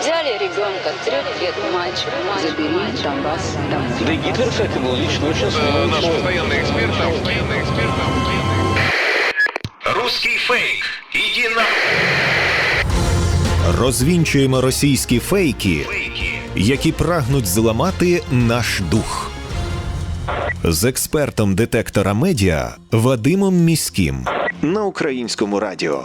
Взяли ребенка, трех лет мальчик, Забери мальчик, Донбасс домой. Да и Гитлер, кстати, был лично очень Э, смелый Наш человек. постоянный эксперт. Постоянный эксперт. Русский фейк. Иди на Розвінчуємо російські фейки, фейки. які прагнуть зламати наш дух. З експертом детектора медіа Вадимом Міським на українському радіо.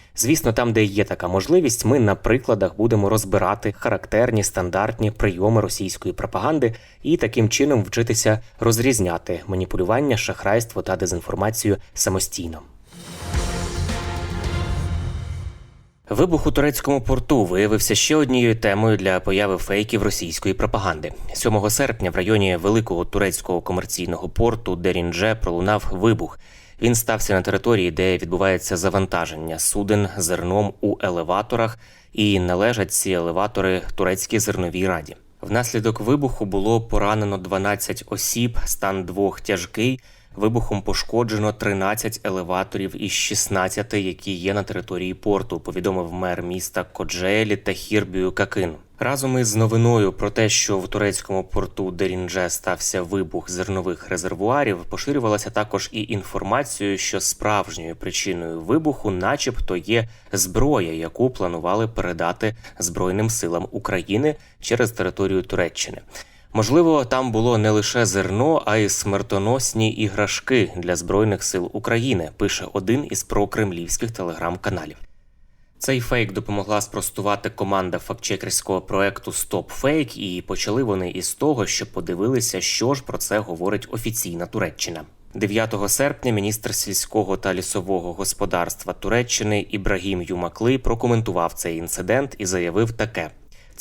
Звісно, там, де є така можливість, ми на прикладах будемо розбирати характерні стандартні прийоми російської пропаганди і таким чином вчитися розрізняти маніпулювання, шахрайство та дезінформацію самостійно. Вибух у турецькому порту виявився ще однією темою для появи фейків російської пропаганди. 7 серпня в районі великого турецького комерційного порту Деріндже пролунав вибух. Він стався на території, де відбувається завантаження суден зерном у елеваторах, і належать ці елеватори турецькій зерновій раді. Внаслідок вибуху було поранено 12 осіб, стан двох тяжкий. Вибухом пошкоджено 13 елеваторів із 16, які є на території порту, повідомив мер міста Коджелі та Хірбію Какин. Разом із новиною про те, що в турецькому порту Деріндже стався вибух зернових резервуарів, поширювалася також і інформацією, що справжньою причиною вибуху, начебто, є зброя, яку планували передати Збройним силам України через територію Туреччини. Можливо, там було не лише зерно, а й смертоносні іграшки для збройних сил України. Пише один із прокремлівських телеграм-каналів. Цей фейк допомогла спростувати команда фактчекерського проекту StopFake, і почали вони із того, що подивилися, що ж про це говорить офіційна Туреччина. 9 серпня міністр сільського та лісового господарства Туреччини Ібрагім Юмакли прокоментував цей інцидент і заявив таке: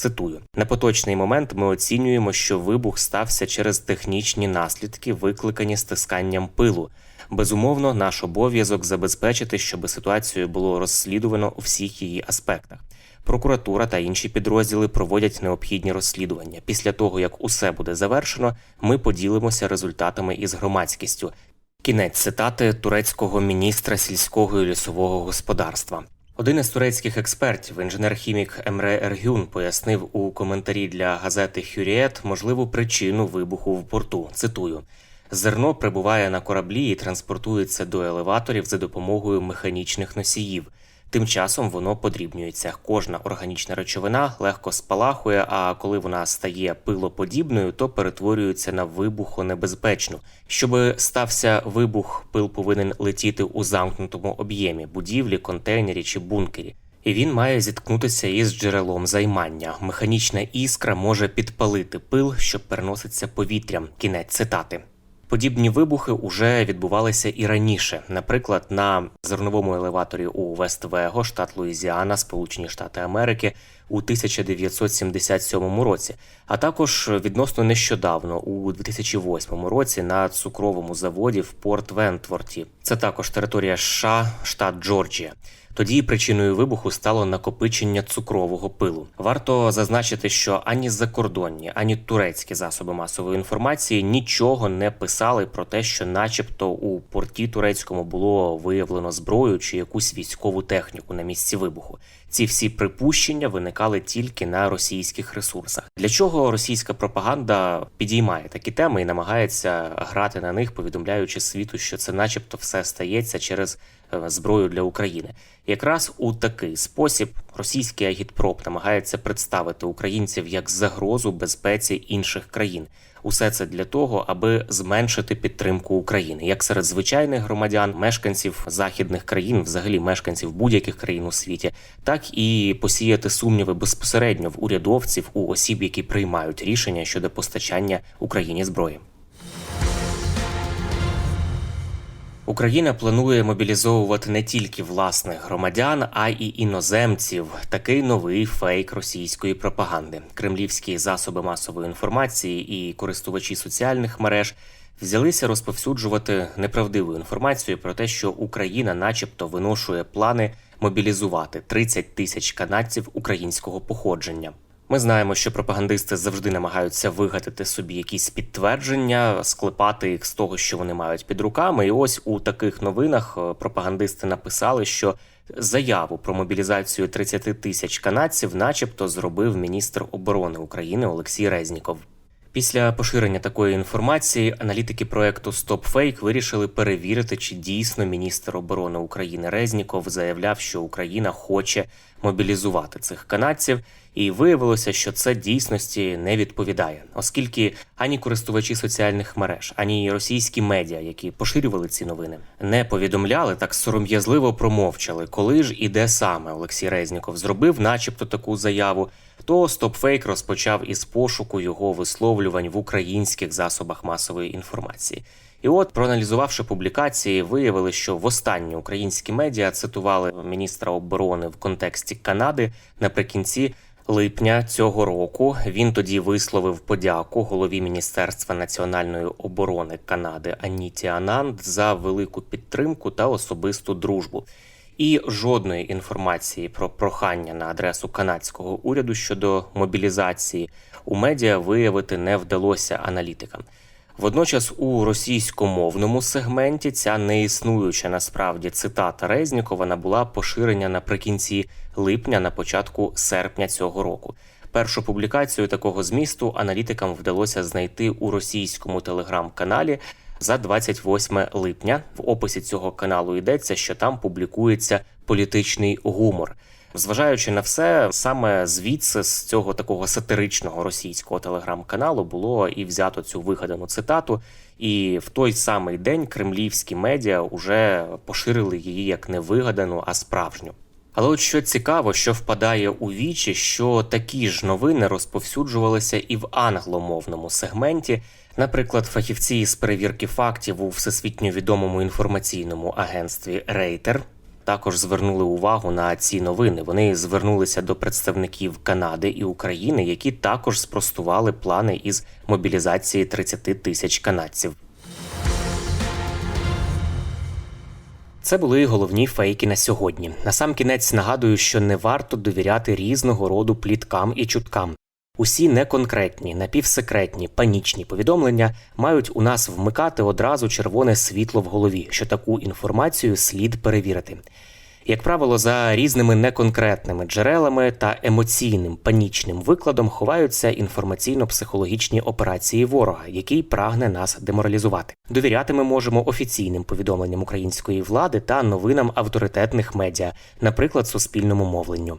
Цитую: на поточний момент ми оцінюємо, що вибух стався через технічні наслідки, викликані стисканням пилу. Безумовно, наш обов'язок забезпечити, щоб ситуацію було розслідувано у всіх її аспектах. Прокуратура та інші підрозділи проводять необхідні розслідування. Після того, як усе буде завершено, ми поділимося результатами із громадськістю. Кінець цитати турецького міністра сільського і лісового господарства. Один із турецьких експертів, інженер-хімік Емре Ергюн, пояснив у коментарі для газети Хюріет можливу причину вибуху в порту. Цитую: зерно прибуває на кораблі і транспортується до елеваторів за допомогою механічних носіїв. Тим часом воно подрібнюється. Кожна органічна речовина легко спалахує, а коли вона стає пилоподібною, то перетворюється на вибухонебезпечну. Щоби стався вибух, пил повинен летіти у замкнутому об'ємі будівлі, контейнері чи бункері. І він має зіткнутися із джерелом займання. Механічна іскра може підпалити пил, що переноситься повітрям. Кінець цитати. Подібні вибухи уже відбувалися і раніше, наприклад, на зерновому елеваторі у Вест-Вего, штат Луїзіана, Сполучені Штати Америки у 1977 році, а також відносно нещодавно, у 2008 році, на цукровому заводі в Порт Вентворті. Це також територія США, штат Джорджія. Тоді причиною вибуху стало накопичення цукрового пилу. Варто зазначити, що ані закордонні, ані турецькі засоби масової інформації нічого не писали про те, що, начебто, у порті турецькому було виявлено зброю чи якусь військову техніку на місці вибуху. Ці всі припущення виникали тільки на російських ресурсах. Для чого російська пропаганда підіймає такі теми і намагається грати на них, повідомляючи світу, що це, начебто, все стається через е, зброю для України. Якраз у такий спосіб російський агітпроп намагається представити українців як загрозу безпеці інших країн. Усе це для того, аби зменшити підтримку України як серед звичайних громадян, мешканців західних країн, взагалі мешканців будь-яких країн у світі, так і посіяти сумніви безпосередньо в урядовців у осіб, які приймають рішення щодо постачання Україні зброї. Україна планує мобілізовувати не тільки власних громадян, а й іноземців. Такий новий фейк російської пропаганди. Кремлівські засоби масової інформації і користувачі соціальних мереж взялися розповсюджувати неправдиву інформацію про те, що Україна, начебто, виношує плани мобілізувати 30 тисяч канадців українського походження. Ми знаємо, що пропагандисти завжди намагаються вигадати собі якісь підтвердження, склепати їх з того, що вони мають під руками. І ось у таких новинах е, пропагандисти написали, що заяву про мобілізацію 30 тисяч канадців, начебто, зробив міністр оборони України Олексій Резніков. Після поширення такої інформації аналітики проекту StopFake вирішили перевірити, чи дійсно міністр оборони України Резніков заявляв, що Україна хоче мобілізувати цих канадців, і виявилося, що це дійсності не відповідає, оскільки ані користувачі соціальних мереж, ані російські медіа, які поширювали ці новини, не повідомляли так сором'язливо промовчали, коли ж і де саме Олексій Резніков зробив, начебто, таку заяву то StopFake розпочав із пошуку його висловлювань в українських засобах масової інформації. І от, проаналізувавши публікації, виявили, що востаннє українські медіа цитували міністра оборони в контексті Канади наприкінці липня цього року. Він тоді висловив подяку голові Міністерства національної оборони Канади Аніті Ананд за велику підтримку та особисту дружбу. І жодної інформації про прохання на адресу канадського уряду щодо мобілізації у медіа виявити не вдалося аналітикам. Водночас у російськомовному сегменті ця неіснуюча насправді цитата Резнікова набула поширення наприкінці липня на початку серпня цього року. Першу публікацію такого змісту аналітикам вдалося знайти у російському телеграм-каналі за 28 липня. В описі цього каналу йдеться, що там публікується політичний гумор. Зважаючи на все, саме звідси з цього такого сатиричного російського телеграм-каналу було і взято цю вигадану цитату. І в той самий день кремлівські медіа вже поширили її як не вигадану, а справжню. Але от що цікаво, що впадає у вічі, що такі ж новини розповсюджувалися і в англомовному сегменті. Наприклад, фахівці з перевірки фактів у всесвітньо відомому інформаційному агентстві Рейтер також звернули увагу на ці новини. Вони звернулися до представників Канади і України, які також спростували плани із мобілізації 30 тисяч канадців. Це були головні фейки на сьогодні. Насамкінець нагадую, що не варто довіряти різного роду пліткам і чуткам. Усі неконкретні, напівсекретні, панічні повідомлення мають у нас вмикати одразу червоне світло в голові, що таку інформацію слід перевірити. Як правило, за різними неконкретними джерелами та емоційним панічним викладом ховаються інформаційно-психологічні операції ворога, який прагне нас деморалізувати. Довіряти ми можемо офіційним повідомленням української влади та новинам авторитетних медіа, наприклад, суспільному мовленню.